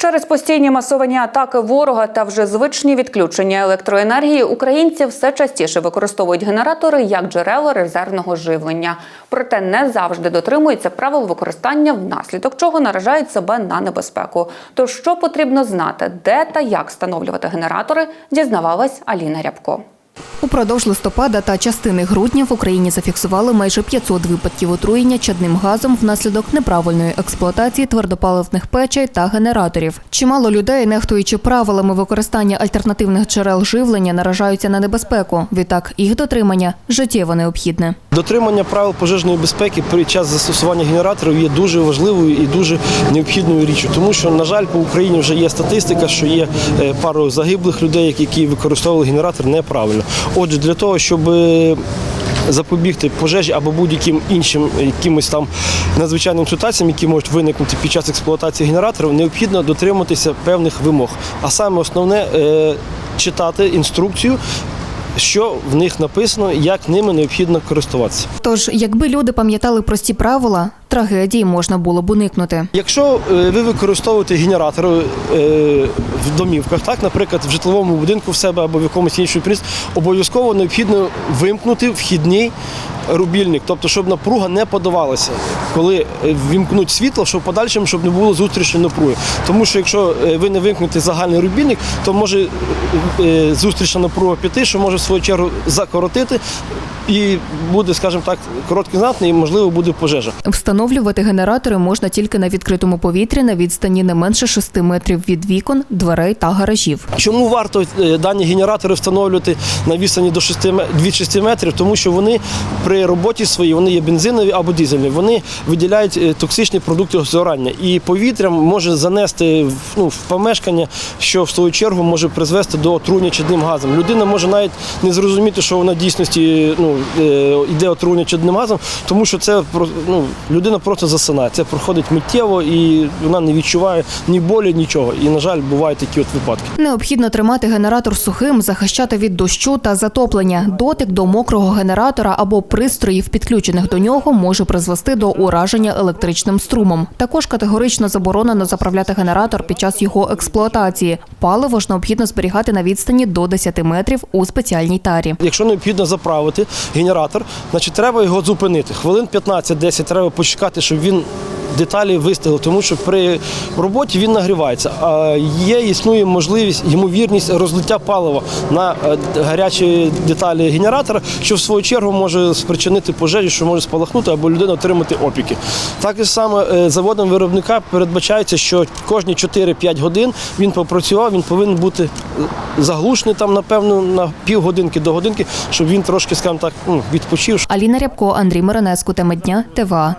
Через постійні масовані атаки ворога та вже звичні відключення електроенергії українці все частіше використовують генератори як джерело резервного живлення. Проте не завжди дотримуються правил використання, внаслідок чого наражають себе на небезпеку. То що потрібно знати, де та як встановлювати генератори, дізнавалась Аліна Рябко. Упродовж листопада та частини грудня в Україні зафіксували майже 500 випадків отруєння чадним газом внаслідок неправильної експлуатації твердопаливних печей та генераторів. Чимало людей, нехтуючи правилами використання альтернативних джерел живлення, наражаються на небезпеку. Відтак їх дотримання життєво необхідне. Дотримання правил пожежної безпеки під час застосування генераторів є дуже важливою і дуже необхідною річчю, тому що, на жаль, по Україні вже є статистика, що є е, пару загиблих людей, які використовували генератор неправильно. Отже, для того, щоб е, запобігти пожежі або будь-яким іншим якимось там надзвичайним ситуаціям, які можуть виникнути під час експлуатації генераторів, необхідно дотримуватися певних вимог. А саме основне е, читати інструкцію. Що в них написано, як ними необхідно користуватися. Тож, якби люди пам'ятали прості правила, трагедії можна було б уникнути. Якщо е, ви використовуєте генератор е, в домівках, так, наприклад, в житловому будинку в себе або в якомусь іншому приміщенні, обов'язково необхідно вимкнути вхідний рубільник, тобто щоб напруга не подавалася, коли е, вімкнуть світло, щоб в подальшому, щоб не було зустрічної напруги. Тому що якщо ви не вимкнете загальний рубільник, то може зустрічна напруга піти, що може в свою чергу закоротити. І буде, скажімо так, короткий знатний, і можливо буде пожежа. Встановлювати генератори можна тільки на відкритому повітрі на відстані не менше 6 метрів від вікон, дверей та гаражів. Чому варто е, дані генератори встановлювати на відстані до 6 ме- від 6 метрів? Тому що вони при роботі своїй вони є бензинові або дизельні. Вони виділяють е, токсичні продукти згорання. І повітря може занести ну, в помешкання, що в свою чергу може призвести до отруєння чадним газом. Людина може навіть не зрозуміти, що вона дійсності ну, е, йде отруєння чадним газом, тому що це ну, людина просто засинає. Це проходить миттєво і вона не відчуває ні болі, нічого. І, на жаль, бувають такі от випадки. Необхідно тримати генератор сухим, захищати від дощу та затоплення. Дотик до мокрого генератора або пристроїв, підключених до нього, може призвести до ураження електричним струмом. Також категорично заборонено заправляти генератор під час його експлуатації. Паливо ж необхідно зберігати на відстані до 10 метрів у спеціальній тарі. Якщо необхідно заправити генератор, значить треба його зупинити. Хвилин 15-10 треба почекати, щоб він деталі вистигли, тому що при роботі він нагрівається. А є існує можливість, ймовірність розлиття палива на е, гарячі деталі генератора, що в свою чергу може спричинити пожежі, що може спалахнути або людина отримати опіки. Так і саме е, заводом виробника передбачається, що кожні 4-5 годин він попрацював, він повинен бути заглушений там, напевно, на півгодинки до годинки, щоб він трошки, скажімо так, ну, відпочив. Аліна Рябко, Андрій Миронеску, тема дня, ТВА.